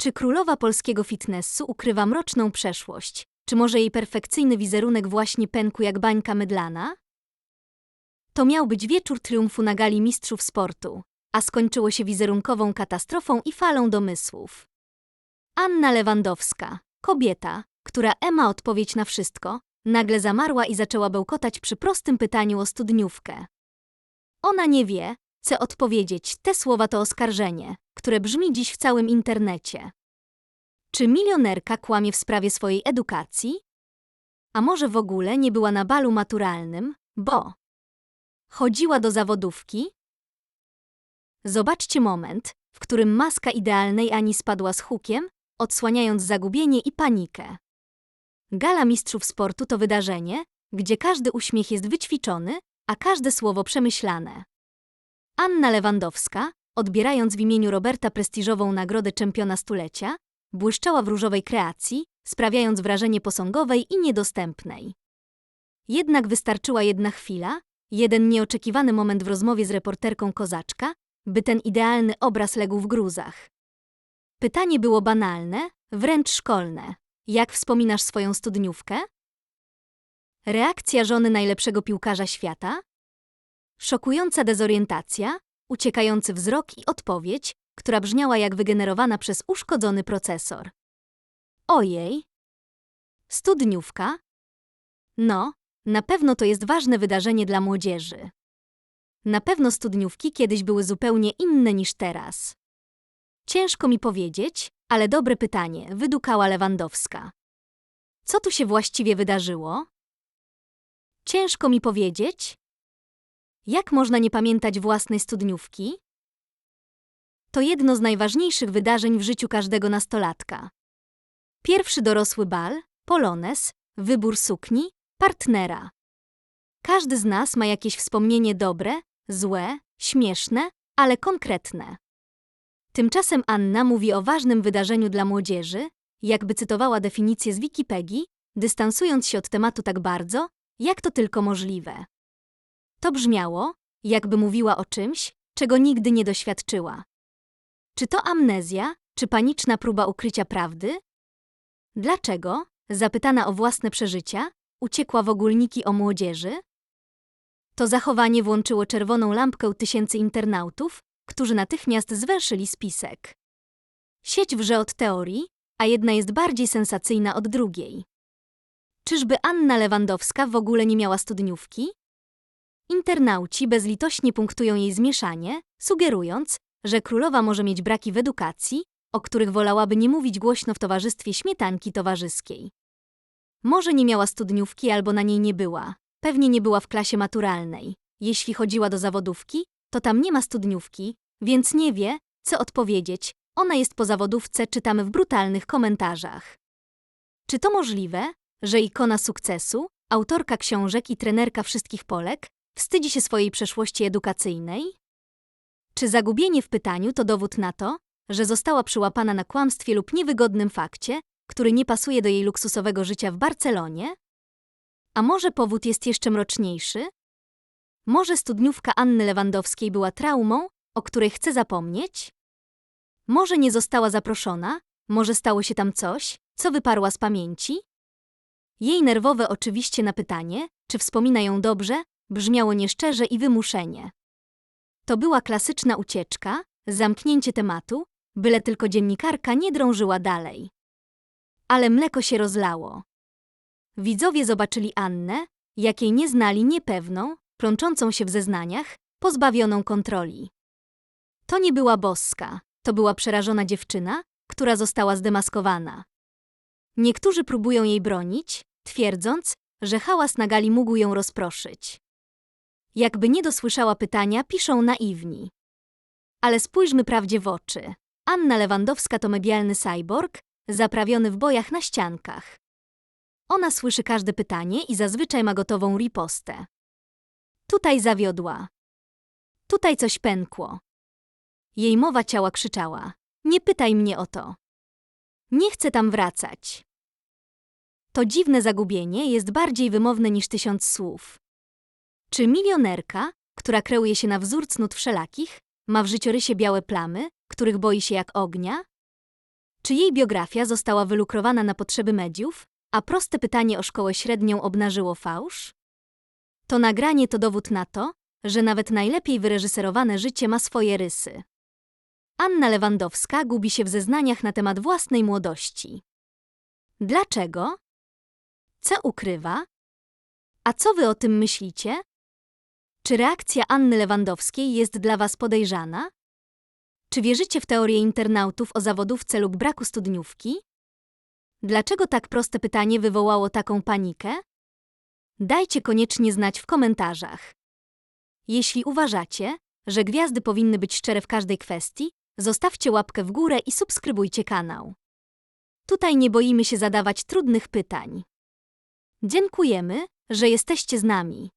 Czy królowa polskiego fitnessu ukrywa mroczną przeszłość? Czy może jej perfekcyjny wizerunek właśnie pękł jak bańka mydlana? To miał być wieczór triumfu na gali mistrzów sportu, a skończyło się wizerunkową katastrofą i falą domysłów. Anna Lewandowska, kobieta, która ma odpowiedź na wszystko, nagle zamarła i zaczęła bełkotać przy prostym pytaniu o studniówkę. Ona nie wie, co odpowiedzieć, te słowa to oskarżenie, które brzmi dziś w całym internecie. Czy milionerka kłamie w sprawie swojej edukacji? A może w ogóle nie była na balu maturalnym, bo chodziła do zawodówki? Zobaczcie moment, w którym maska idealnej Ani spadła z hukiem, odsłaniając zagubienie i panikę. Gala Mistrzów Sportu to wydarzenie, gdzie każdy uśmiech jest wyćwiczony, a każde słowo przemyślane. Anna Lewandowska, odbierając w imieniu Roberta prestiżową nagrodę czempiona stulecia, błyszczała w różowej kreacji, sprawiając wrażenie posągowej i niedostępnej. Jednak wystarczyła jedna chwila, jeden nieoczekiwany moment w rozmowie z reporterką Kozaczka, by ten idealny obraz legł w gruzach. Pytanie było banalne, wręcz szkolne. Jak wspominasz swoją studniówkę? Reakcja żony najlepszego piłkarza świata? Szokująca dezorientacja, uciekający wzrok i odpowiedź, która brzmiała jak wygenerowana przez uszkodzony procesor. Ojej. Studniówka? No, na pewno to jest ważne wydarzenie dla młodzieży. Na pewno studniówki kiedyś były zupełnie inne niż teraz. Ciężko mi powiedzieć, ale dobre pytanie, wydukała Lewandowska. Co tu się właściwie wydarzyło? Ciężko mi powiedzieć. Jak można nie pamiętać własnej studniówki? To jedno z najważniejszych wydarzeń w życiu każdego nastolatka. Pierwszy dorosły bal, polones, wybór sukni, partnera. Każdy z nas ma jakieś wspomnienie dobre, złe, śmieszne, ale konkretne. Tymczasem Anna mówi o ważnym wydarzeniu dla młodzieży, jakby cytowała definicję z Wikipedii, dystansując się od tematu tak bardzo, jak to tylko możliwe. To brzmiało, jakby mówiła o czymś, czego nigdy nie doświadczyła. Czy to amnezja, czy paniczna próba ukrycia prawdy? Dlaczego, zapytana o własne przeżycia, uciekła w ogólniki o młodzieży? To zachowanie włączyło czerwoną lampkę tysięcy internautów, którzy natychmiast zwęszyli spisek. Sieć wrze od teorii, a jedna jest bardziej sensacyjna od drugiej. Czyżby Anna Lewandowska w ogóle nie miała studniówki? Internauci bezlitośnie punktują jej zmieszanie, sugerując, że królowa może mieć braki w edukacji, o których wolałaby nie mówić głośno w towarzystwie śmietanki towarzyskiej. Może nie miała studniówki albo na niej nie była, pewnie nie była w klasie maturalnej. Jeśli chodziła do zawodówki, to tam nie ma studniówki, więc nie wie, co odpowiedzieć. Ona jest po zawodówce, czytamy w brutalnych komentarzach. Czy to możliwe, że ikona sukcesu, autorka książek i trenerka wszystkich Polek, wstydzi się swojej przeszłości edukacyjnej? Czy zagubienie w pytaniu to dowód na to, że została przyłapana na kłamstwie lub niewygodnym fakcie, który nie pasuje do jej luksusowego życia w Barcelonie? A może powód jest jeszcze mroczniejszy? Może studniówka Anny Lewandowskiej była traumą, o której chce zapomnieć? Może nie została zaproszona, może stało się tam coś, co wyparła z pamięci? Jej nerwowe oczywiście na pytanie, czy wspomina ją dobrze, brzmiało nieszczerze i wymuszenie. To była klasyczna ucieczka, zamknięcie tematu, byle tylko dziennikarka nie drążyła dalej. Ale mleko się rozlało. Widzowie zobaczyli Annę, jakiej nie znali niepewną, plączącą się w zeznaniach, pozbawioną kontroli. To nie była boska, to była przerażona dziewczyna, która została zdemaskowana. Niektórzy próbują jej bronić, twierdząc, że hałas na gali mógł ją rozproszyć. Jakby nie dosłyszała pytania, piszą naiwni. Ale spójrzmy prawdzie w oczy. Anna Lewandowska to medialny cyborg, zaprawiony w bojach na ściankach. Ona słyszy każde pytanie i zazwyczaj ma gotową ripostę. Tutaj zawiodła. Tutaj coś pękło. Jej mowa ciała krzyczała. Nie pytaj mnie o to. Nie chcę tam wracać. To dziwne zagubienie jest bardziej wymowne niż tysiąc słów. Czy milionerka, która kreuje się na wzór cnót wszelakich, ma w życiorysie białe plamy, których boi się jak ognia? Czy jej biografia została wylukrowana na potrzeby mediów, a proste pytanie o szkołę średnią obnażyło fałsz? To nagranie to dowód na to, że nawet najlepiej wyreżyserowane życie ma swoje rysy. Anna Lewandowska gubi się w zeznaniach na temat własnej młodości. Dlaczego? Co ukrywa? A co wy o tym myślicie? Czy reakcja Anny Lewandowskiej jest dla was podejrzana? Czy wierzycie w teorię internautów o zawodówce lub braku studniówki? Dlaczego tak proste pytanie wywołało taką panikę? Dajcie koniecznie znać w komentarzach. Jeśli uważacie, że gwiazdy powinny być szczere w każdej kwestii, zostawcie łapkę w górę i subskrybujcie kanał. Tutaj nie boimy się zadawać trudnych pytań. Dziękujemy, że jesteście z nami.